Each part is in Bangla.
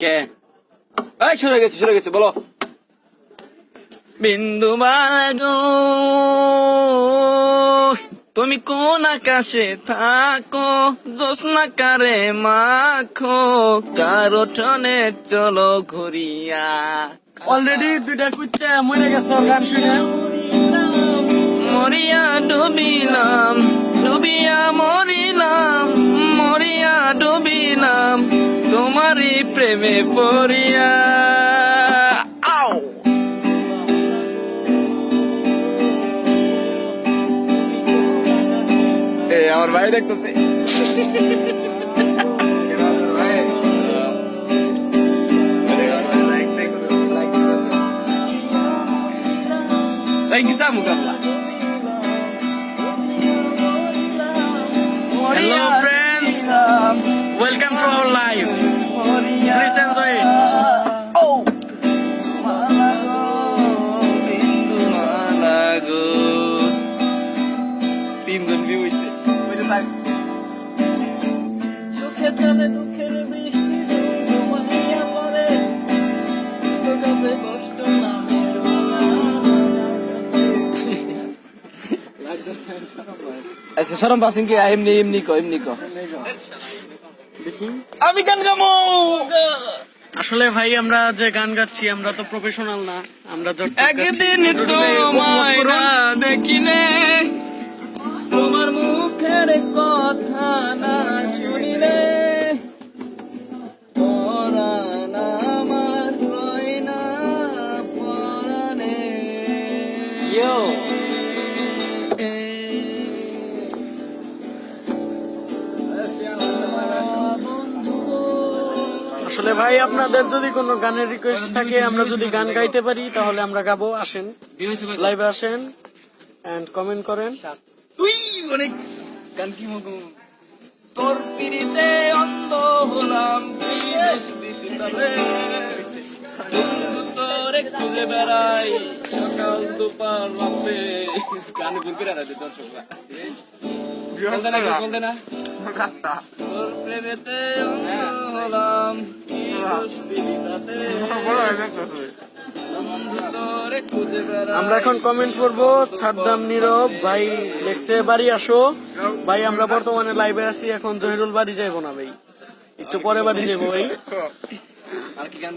কে? এই শুনে গেছে শুনে গেছে বলো। বিন্দু বাগো তুমি কোন আকাশে থাকো? জোসনা কারে মাখো? কারও টনে চলো ঘুরিয়া। অলরেডি দুইটা কুইতে মরে গেছে গান শুনে। মরিয়া ডুবিলাম ডুবিয়া মরিলাম প্রেমে পড়িয়া আও এ আমার ভাই দেখতেছে Thank you, Samu Kapla. সরম পাসিং কি এমনি এমনি কো এমনি কো। আমি গান গামো। আসলে ভাই আমরা যে গান গাচ্ছি আমরা তো প্রফেশনাল না। আমরা যত একদিন তোমায় না দেখিলে তোমার মুখের কথা না শুনিলে পরাণ ভাই আপনাদের যদি কোনো গানের রিকোয়েস্ট থাকে আমরা যদি গান গাইতে পারি তাহলে আমরা গাবো। আসেন লাইভে আসেন এন্ড কমেন্ট করেন। উই অনেক গান কি মগো তোর পিড়িতে অন্ধ হলাম কি দোষ দিতে তবে তোরে খুঁজে বেড়াই সকাল দুপার রাতে। গান গুন করে রাতে দর্শকরা। বলতে না বলতে না। তোর প্রেমেতে অন্ধ হলাম আমরা এখন কমেন্ট করব ছাড়দাম নীরব ভাই লেখছে বাড়ি আসো। ভাই আমরা বর্তমানে লাইভে আছি এখন জহিরুল বাড়ি যাইবো না ভাই। একটু পরে বাড়ি যাইবো ভাই। আর কি গান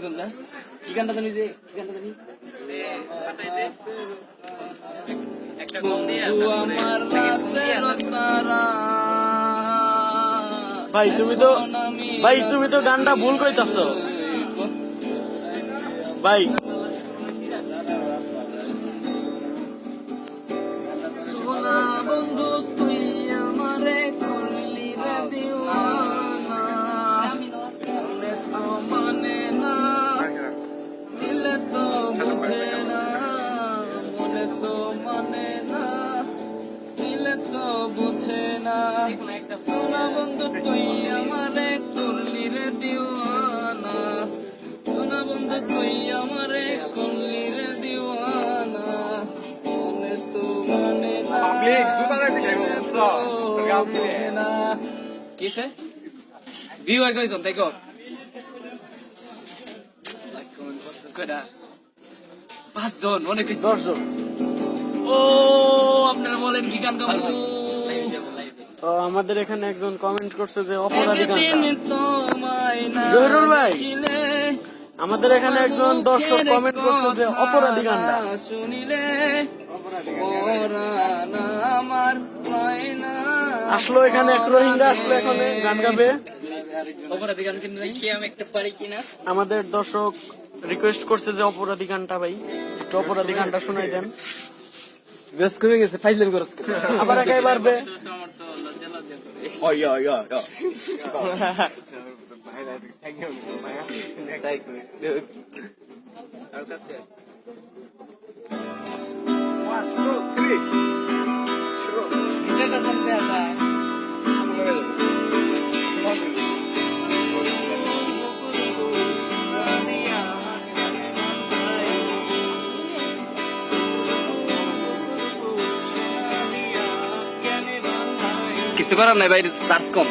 কি গানটা জানি যে কি গানটা জানি? বন্ধু আমার রাতের তারা ভাই তুমি তো ভাই তুমি তো গানটা ভুল কইতাছো। ভাই কিসে ভিউ কইছন তাই কর কয়টা পাঁচজন অনেক দর্শক ও আপনারা বলেন কি গান গাবো? তো আমাদের এখানে একজন কমেন্ট করছে যে অপরাধী গানটা। জহিরুল ভাই। আমাদের এখানে একজন দর্শক কমেন্ট করছে যে অপরাধী গানটা। শুনিলে আসলো এখানে এক রোহিঙ্গা আসলো এখানে গান গাবে অপরাধী গান কিনে দেখি আমি একটা পারি কিনা আমাদের দর্শক রিকোয়েস্ট করছে যে অপরাধী গানটা ভাই একটু অপরাধী গানটা শোনাই দেন বেশ কমে গেছে ফাইজলাম করস আবার একাই পারবে ইয়া ইয়া ইয়া কিছু করার নাই ভাই চার্জ কম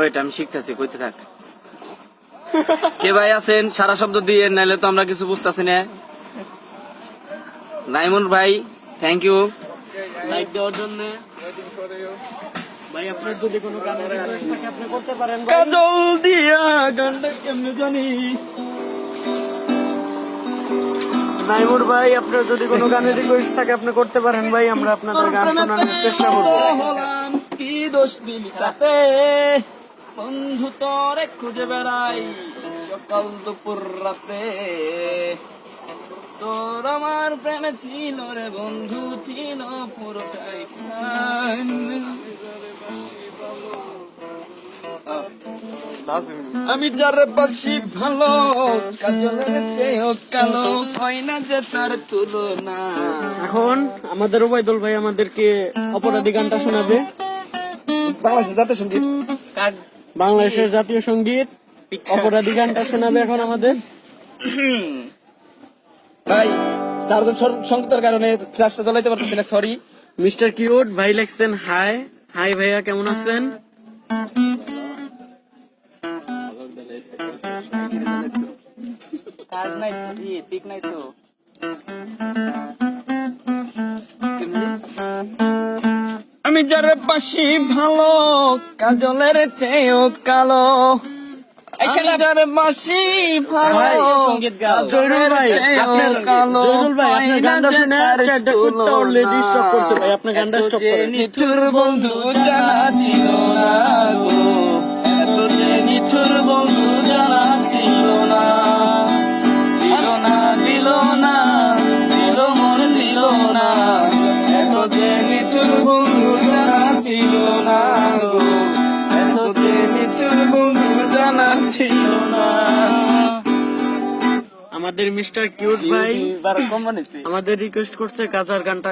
ওয়েট আমি শিখতেছি কইতে থাক। কে ভাই আছেন? সারা শব্দ দিয়ে নাইলে তো আমরা কিছু বুঝতেছি না। নাইমুন ভাই থ্যাংক ইউ লাইক দেওয়ার জন্য। ভাই আপনার যদি কোনো গানের আপনি করতে পারেন ভাই। কাজল দিয়া গানটা কেমনে জানি। নাইমুর ভাই আপনার যদি কোনো গানের রিকোয়েস্ট থাকে আপনি করতে পারেন ভাই। আমরা আপনাদের গান শোনানোর চেষ্টা করব। কি দোষ দিলি তাতে? বন্ধু তোরে খুঁজে বেড়াই। সকাল দুপুর রাতে। তোর আমার প্রেমে ছিল রে বন্ধু ছিল পুরোটাই আমি যার বাসি ভালো কাজলের চেয়েও কালো হয় না যে তার তুলনা। এখন আমাদের ওবায়দুল ভাই আমাদেরকে অপরাধী গানটা শোনাবে। বাংলাদেশের জাতীয় সংগীত। কাট বাংলাদেশের জাতীয় সংগীত অপরাধী গানটা শোনাবে এখন আমাদের। ভাই চার্জার সংকটের কারণে ফ্ল্যাশটা জ্বলাইতে পারতেছি না সরি মিস্টার কিউট ভাই লেখছেন হাই। হাই ভাইয়া কেমন আছেন? কাজ নাই ঠিক নাই তো। আমি যার পাশি ভালো কাজলের চেয়েও কালো। নিঠুর বন্ধু জানা ছিল না গো। এত যে নিঠুর বন্ধু আমাদের মিস্টার কিউট ভাই আমাদের রিকোয়েস্ট করছে গাজার গানটা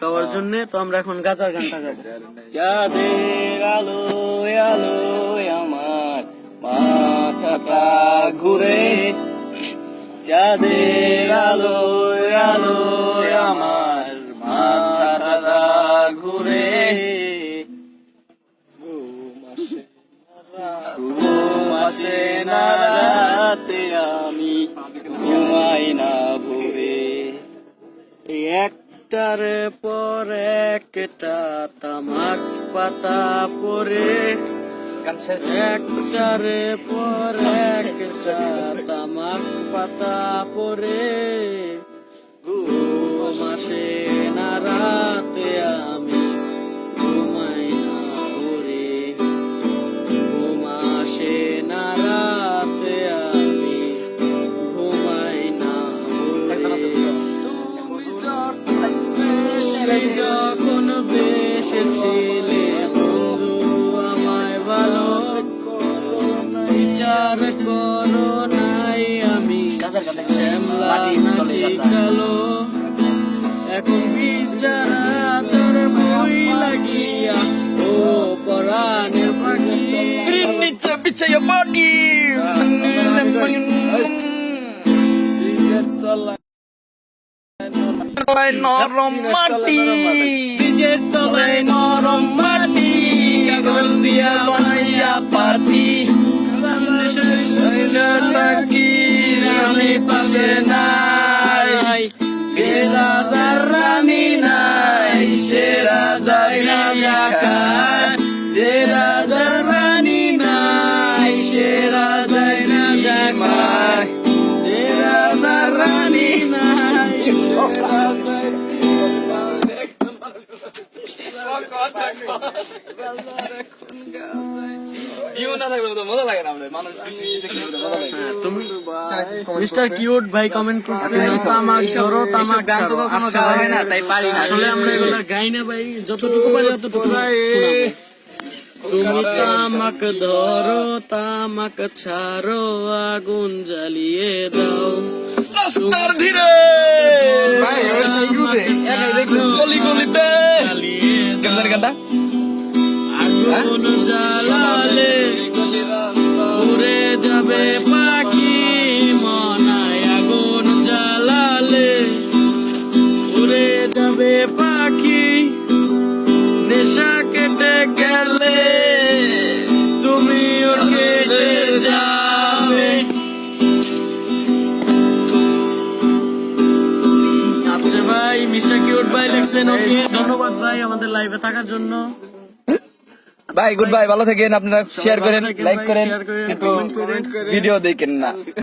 গাওয়ার জন্য তো আমরা এখন গাজার গানটা গাবো। চাঁদের আলো আলো আমার মাথাটা ঘুরে। চাঁদের আলো আলো আমার গান শেষ। একটার পর একটা তামাক পাতা পরে ঘুম আসে না রাতে আমি ঘুমাই না ভোরে। ঘুম আসে না রাতে আমি ঘুমাই না ভোরে। সেই যখন বিচার করো নাই আমি শ্যামলা নাকি কালো। এখন বিচার আচর বই লাগিয়া ও পরাণের পাখি। নিচে বিছাইয়া বাটি তলায় নরম মাটি। বীজের তলায় নরম মাটি। কাগজ দিয়া বানাইয়া পাটি রানী পাশে নাই। যে রাজার রানী নাই, সে রাজাই রাজা খায় যে রাজার রানী নাই, সে রাজাই রাজা খায় যে রাজার রানী নাই মজা লাগে না মানুষ তুমি মিস্টার কিউট ভাই কমেন্ট করছে তামাক ধরো তামাক গান তো ছাড়ো। কখনো আচ্ছা গাওয়া হয় না, তাই পারি না। আসলে আমরা এগুলা গাই না ভাই। যতটুকু পারি ততটুকু তুমি তামাক ধরো তামাক ছাড়ো আগুন জ্বালিয়ে দাও। রাস্তার ধীরে। গলি গলিতে গান্দার গান্ডা আগুন জ্বালালে উড়ে উড়বে পাখি মনায় আগুন জ্বালালে। উড়ে যাবে পাখি, নেশা কেটে গেলে তুমি কেটে যাবে। আচ্ছা ভাই, মিস্টার কিউট ভাই লিখছেন ওকে। ধন্যবাদ ভাই আমাদের লাইভে থাকার জন্য। ভাই গুড বাই ভালো থাকেন আপনারা শেয়ার করেন লাইক করেন কিন্তু। ভিডিও দেখেন না